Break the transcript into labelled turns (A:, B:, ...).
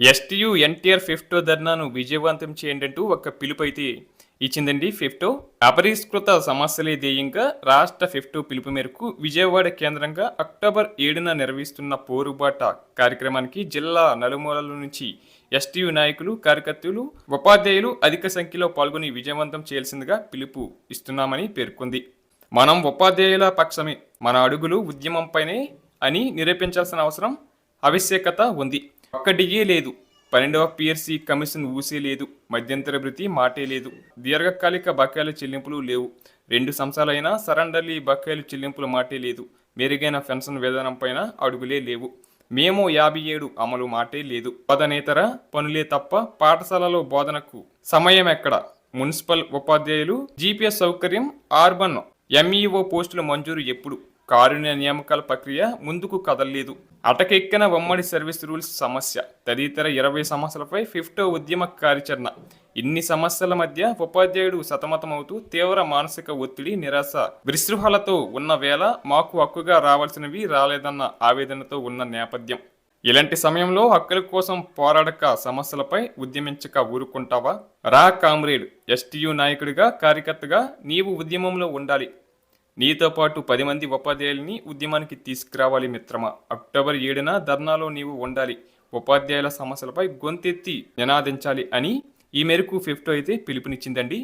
A: STU NTR ఫిఫ్టో ధర్నాను విజయవంతం చేయండి అంటూ ఒక పిలుపు అయితే ఇచ్చిందండి ఫిఫ్టో. అపరిష్కృత సమస్యలే ధ్యేయంగా రాష్ట్ర ఫిఫ్టో పిలుపు మేరకు విజయవాడ కేంద్రంగా అక్టోబర్ ఏడున నిర్వహిస్తున్న పోరుబాట కార్యక్రమానికి జిల్లా నలుమూలల నుంచి ఎస్టీయు నాయకులు కార్యకర్తలు ఉపాధ్యాయులు అధిక సంఖ్యలో పాల్గొని విజయవంతం చేయాల్సిందిగా పిలుపు ఇస్తున్నామని పేర్కొంది. మనం ఉపాధ్యాయుల పక్షమే మన అడుగులు ఉద్యమంపైనే అని నిరూపించాల్సిన అవసరం ఆవశ్యకత ఉంది. ఒక్క డిగే లేదు. పన్నెండవ పిఎస్సి కమిషన్ ఊసే లేదు. మధ్యంతర భృతి మాటే లేదు. దీర్ఘకాలిక బకాయిల చెల్లింపులు లేవు. రెండు సంవత్సరాలైనా సరెండర్లీ బకాయిల చెల్లింపుల మాటే లేదు. మెరుగైన పెన్షన్ విధానంపైన అడుగులే లేవు. మేము యాభై ఏడు అమలు మాటే లేదు. బోధనేతర పనులే తప్ప పాఠశాలలో బోధనకు సమయం ఎక్కడ? మున్సిపల్ ఉపాధ్యాయులు జీపీఎస్ సౌకర్యం ఆర్బన్ ఎంఈఓ పోస్టుల మంజూరు ఎప్పుడు? కారుణ్య నియామకాల ప్రక్రియ ముందుకు కదలలేదు. అటకెక్కిన ఉమ్మడి సర్వీస్ రూల్స్ సమస్య. తదితర ఇరవై సమస్యలపై ఫిఫ్టో ఉద్యమ కార్యాచరణ. ఇన్ని సమస్యల మధ్య ఉపాధ్యాయుడు సతమతమవుతూ తీవ్ర మానసిక ఒత్తిడి నిరాశ విసృహాలతో ఉన్న వేళ మాకు హక్కుగా రావాల్సినవి రాలేదన్న ఆవేదనతో ఉన్న నేపథ్యం. ఇలాంటి సమయంలో హక్కుల కోసం పోరాడక సమస్యలపై ఉద్యమించక ఊరుకుంటావా? రా కామ్రేడ్ ఎస్టీయు నాయకుడిగా కార్యకర్తగా నీవు ఉద్యమంలో ఉండాలి. నీతో పాటు పది మంది ఉపాధ్యాయుల్ని ఉద్యమానికి తీసుకురావాలి మిత్రమా? అక్టోబర్ ఏడున ధర్నాలో నీవు ఉండాలి. ఉపాధ్యాయుల సమస్యలపై గొంతెత్తి నినాదించాలి అని ఈ మేరకు ఫిఫ్టో అయితే పిలుపునిచ్చిందండి.